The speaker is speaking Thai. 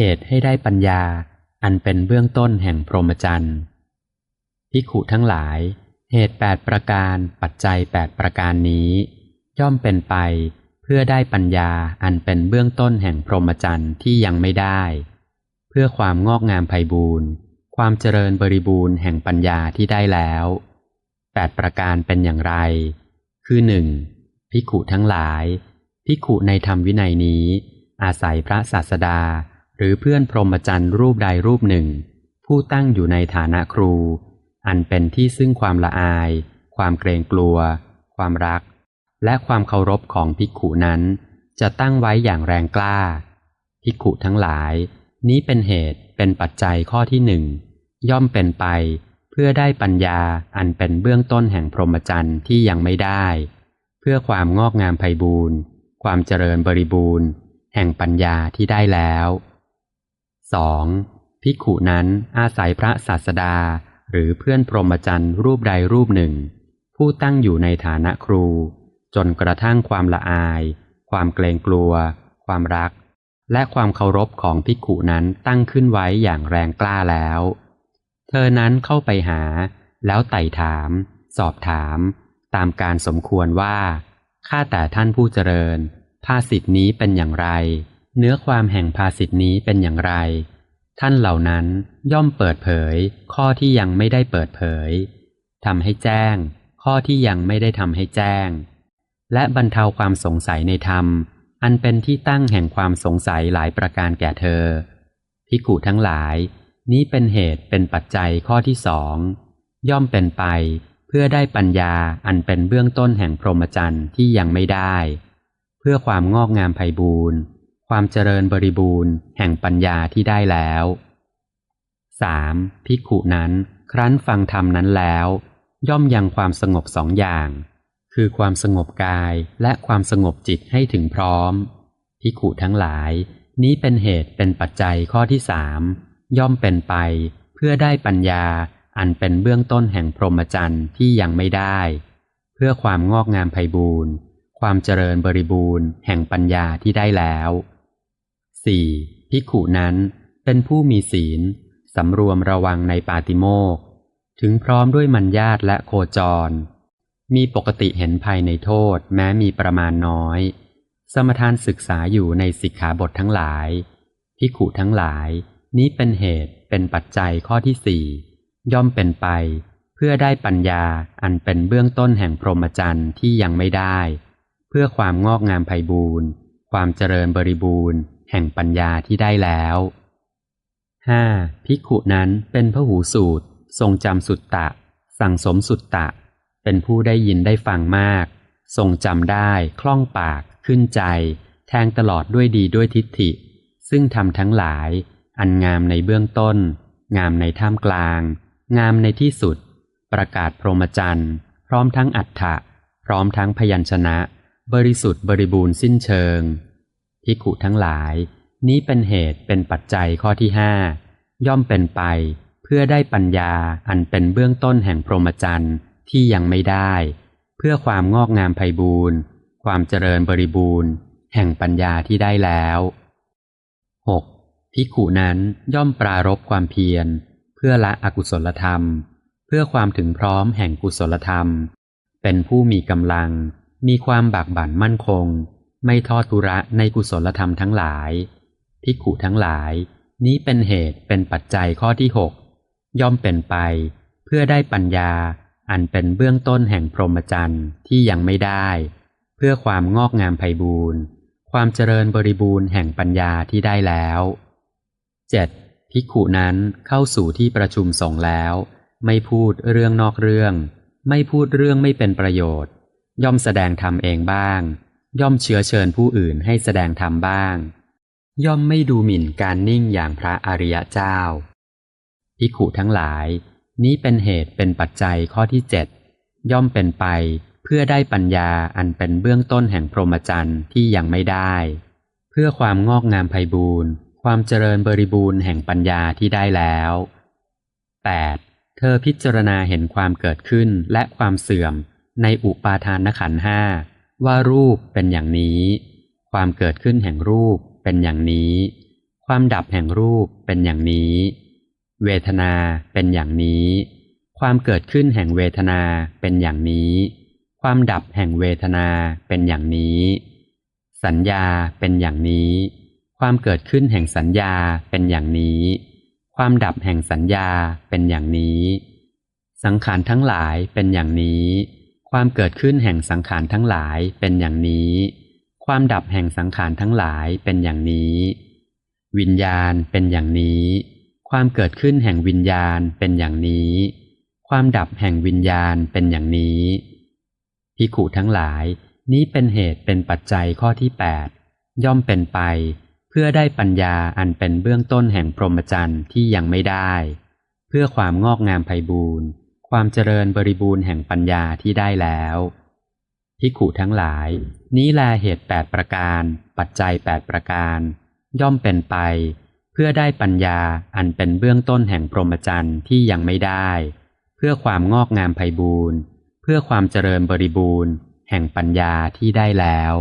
เหตุให้ได้ปัญญา อันเป็นเบื้องต้นแห่งพรหมจรรย์ภิขุทั้งหลาย เหตุแปดประการปัจจัยแปดประการนี้ ย่อมเป็นไปเพื่อได้ปัญญาอันเป็นเบื้องต้นแห่งพรหมจรรย์ที่ยังไม่ได้ เพื่อความงอกงามไพบูรณ์ความเจริญบริบูรณ์แห่งปัญญาที่ได้แล้วแปดประการเป็นอย่างไร คือหนึ่งภิขุทั้งหลายภิขุในธรรมวินัยนี้ อาศัยพระศาสดา หรือเพื่อนพรหมจรรย์รูปใดรูปหนึ่ง ผู้ตั้งอยู่ในฐานะครู อันเป็นที่ซึ่งความละอาย ความเกรงกลัว ความรัก และความเคารพของภิกขุนั้น จะตั้งไว้อย่างแรงกล้า ภิกขุทั้งหลาย นี้เป็นเหตุเป็นปัจจัยข้อที่หนึ่งย่อมเป็นไป เพื่อได้ปัญญาอันเป็นเบื้องต้นแห่งพรหมจรรย์ที่ยังไม่ได้ เพื่อความงอกงามไพบูรณ์ความเจริญบริบูรณ์ แห่งปัญญาที่ได้แล้ว 2. ภิกขุนั้นอาศัยพระศาสดา หรือเพื่อนพรหมจรรย์รูปใดรูปหนึ่ง ผู้ตั้งอยู่ในฐานะครู จนกระทั่งความละอาย ความเกรงกลัว ความรัก และความเคารพของภิกขุนั้นตั้งขึ้นไว้อย่างแรงกล้าแล้ว เธอนั้นเข้าไปหา แล้วไต่ถาม สอบถาม ตามการสมควรว่าข้าแต่ท่านผู้เจริญภาสิทธินี้เป็นอย่างไร เนื้อความแห่งภาสิทธินี้เป็นอย่างไร ท่านเหล่านั้นย่อมเปิดเผย ข้อที่ยังไม่ได้เปิดเผยทำให้แจ้ง ข้อที่ยังไม่ได้ทำให้แจ้ง และบรรเทาความสงสัยในธรรม อันเป็นที่ตั้งแห่งความสงสัยหลายประการแก่เธอพิกุทั้งหลาย นี้เป็นเหตุเป็นปัจจัยข้อที่สองย่อมเป็นไปเพื่อได้ปัญญาอันเป็นเบื้องต้นแห่งพรหมจรรย์ที่ยังไม่ได้ เพื่อความงอกงามไพบูรณ์ ความเจริญบริบูรณ์ แห่งปัญญาที่ได้แล้ว 3. ภิกขุนั้นครั้นฟังธรรมนั้นแล้ว ย่อมยังความสงบสองอย่าง คือความสงบกายและความสงบจิตให้ถึงพร้อมภิกขุทั้งหลาย นี้เป็นเหตุเป็นปัจจัยข้อที่สามย่อมเป็นไป เพื่อได้ปัญญาอันเป็นเบื้องต้นแห่งพรหมจรรย์ที่ยังไม่ได้ เพื่อความงอกงามไพบูรณ์ความเจริญบริบูรณ์ แห่งปัญญาที่ได้แล้ว 4. ภิกขุนั้นเป็นผู้มีศีล สำรวมระวังในปาติโมกถึงพร้อมด้วยมัญญาตและโคจร มีปกติเห็นภัยในโทษแม้มีประมาณน้อย สมทานศึกษาอยู่ในสิกขาบททั้งหลายภิกขุทั้งหลาย นี้เป็นเหตุเป็นปัจจัยข้อที่สี่ย่อมเป็นไป เพื่อได้ปัญญาอันเป็นเบื้องต้นแห่งพรหมจรรย์ที่ยังไม่ได้ เพื่อความงอกงามไพบูรณ์ความเจริญบริบูรณ์ แห่งปัญญาที่ได้แล้ว 5. ภิกขุนั้นเป็นพหูสูตร ทรงจำสุตตะ สั่งสมสุตตะ เป็นผู้ได้ยินได้ฟังมาก ทรงจำได้ คล่องปาก ขึ้นใจ แทงตลอดด้วยดีด้วยทิฏฐิ ซึ่งทำทั้งหลาย อันงามในเบื้องต้น งามในท่ามกลาง งามในที่สุด ประกาศพรหมจรรย์พร้อมทั้งอัฏฐะพร้อมทั้งพยัญชนะ บริสุทธิ์บริบูรณ์สิ้นเชิง ภิกขุทั้งหลาย นี้เป็นเหตุเป็นปัจจัยข้อที่ห้าย่อมเป็นไป เพื่อได้ปัญญาอันเป็นเบื้องต้นแห่งพรหมจรรย์ที่ยังไม่ได้ เพื่อความงอกงามไพบูรณ์ความเจริญบริบูรณ์ แห่งปัญญาที่ได้แล้ว 6. ภิกขุนั้นย่อมปรารบความเพียร เพื่อละอกุศลธรรม เพื่อความถึงพร้อมแห่งกุศลธรรม เป็นผู้มีกำลัง มีความบากบั่นมั่นคง ไม่ทอดทุระในกุศลธรรมทั้งหลายภิขุทั้งหลาย นี้เป็นเหตุเป็นปัจจัยข้อที่หกย่อมเป็นไป เพื่อได้ปัญญา อันเป็นเบื้องต้นแห่งพรหมจรรย์ที่ยังไม่ได้ เพื่อความงอกงามไพบูรณ์ความเจริญบริบูรณ์แห่งปัญญาที่ได้แล้ว 7. ภิกขุนั้นเข้าสู่ที่ประชุมสงแล้ว ไม่พูดเรื่องนอกเรื่อง ไม่พูดเรื่องไม่เป็นประโยชน์ ย่อมแสดงธรรมเองบ้าง ย่อมเชื้อเชิญผู้อื่นให้แสดงธรรมบ้าง ย่อมไม่ดูหมิ่นการนิ่งอย่างพระอริยเจ้าภิกขุทั้งหลาย นี้เป็นเหตุเป็นปัจจัยข้อที่เจ็ดย่อมเป็นไปเพื่อได้ปัญญาอันเป็นเบื้องต้นแห่งพรหมจรรย์ที่ยังไม่ได้ เพื่อความงอกงามไพบูรณ์ความเจริญบริบูรณ์แห่งปัญญาที่ได้แล้ว 8. เธอพิจารณาเห็นความเกิดขึ้นและความเสื่อมในอุปาทานขันห้า ว่ารูปเป็นอย่างนี้ ความเกิดขึ้นแห่งรูปเป็นอย่างนี้ ความดับแห่งรูปเป็นอย่างนี้ เวทนาเป็นอย่างนี้ ความเกิดขึ้นแห่งเวทนาเป็นอย่างนี้ ความดับแห่งเวทนาเป็นอย่างนี้ สัญญาเป็นอย่างนี้ ความเกิดขึ้นแห่งสัญญาเป็นอย่างนี้ ความดับแห่งสัญญาเป็นอย่างนี้ สังขารทั้งหลายเป็นอย่างนี้ ความเกิดขึ้นแห่งสังขารทั้งหลายเป็นอย่างนี้ ความดับแห่งสังขารทั้งหลายเป็นอย่างนี้ วิญญาณเป็นอย่างนี้ ความเกิดขึ้นแห่งวิญญาณเป็นอย่างนี้ ความดับแห่งวิญญาณเป็นอย่างนี้พิขุทั้งหลายนี้เป็นเหตุเป็นปัจจัยข้อที่แปดย่อมเป็นไป เพื่อได้ปัญญาอันเป็นเบื้องต้นแห่งพรหมจรรย์ที่ยังไม่ได้ เพื่อความงอกงามไพบูรณ์ ความเจริญบริบูรณ์แห่งปัญญาที่ได้แล้วพิขุทั้งหลาย นี้แลเหตุแปดประการ ปัจจัยแปดประการ ย่อมเป็นไป เพื่อได้ปัญญาอันเป็นเบื้องต้นแห่งพรหมจรรย์ที่ยังไม่ได้ เพื่อความงอกงามไพบูรณ์ เพื่อความเจริญบริบูรณ์ แห่งปัญญาที่ได้แล้ว